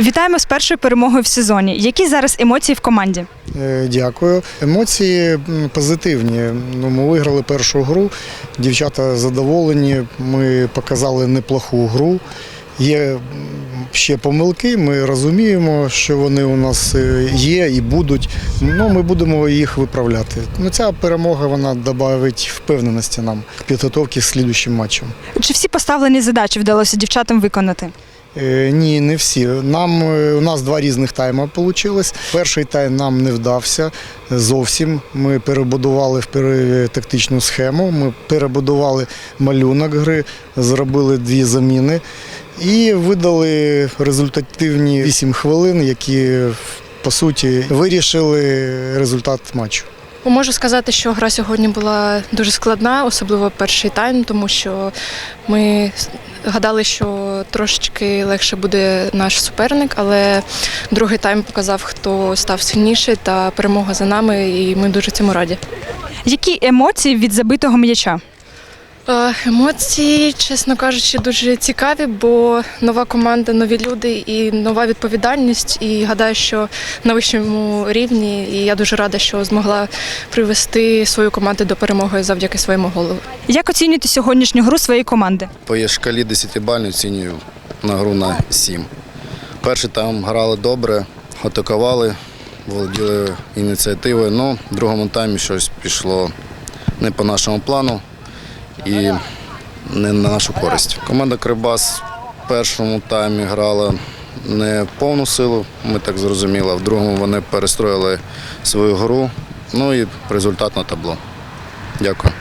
Вітаємо з першою перемогою в сезоні. Які зараз емоції в команді? Е, Дякую. Емоції позитивні. Ну, ми виграли першу гру. Дівчата задоволені. Ми показали неплоху гру. Є ще помилки. Ми розуміємо, що вони у нас е, є і будуть. Ну, ми будемо їх виправляти. Ну, ця перемога вона додавить впевненості нам в підготовці з слідущим матчем. Чи всі поставлені задачі вдалося дівчатам виконати? Е, Ні, не всі. Нам е, у нас два різних тайми вийшло. Перший тайм нам не вдався зовсім. Ми перебудували впер- тактичну схему. Ми перебудували малюнок гри, зробили дві заміни і видали результативні 8 хвилин, які по суті вирішили результат матчу. Можу сказати, що гра сьогодні була дуже складна, особливо перший тайм, тому що ми гадали, що трошечки легше буде наш суперник, але другий тайм показав, хто став сильніший та перемога за нами, і ми дуже цьому раді. Які емоції від забитого м'яча? Е, Емоції, чесно кажучи, дуже цікаві, бо нова команда, нові люди і нова відповідальність. І гадаю, що на вищому рівні. І я дуже рада, що змогла привести свою команду до перемоги завдяки своєму голову. Як оцінюєте сьогоднішню гру своєї команди? По шкалі 10 бальної оцінюю на гру на 7. Перший тайм грали добре, атакували, володіли ініціативою. Ну, в другому таймі щось пішло не по нашому плану і не на нашу користь. Команда Крибас в першому таймі грала не повну силу, ми так зрозуміли. В другому вони перестроїли свою гру. Ну і результат на табло. Дякую.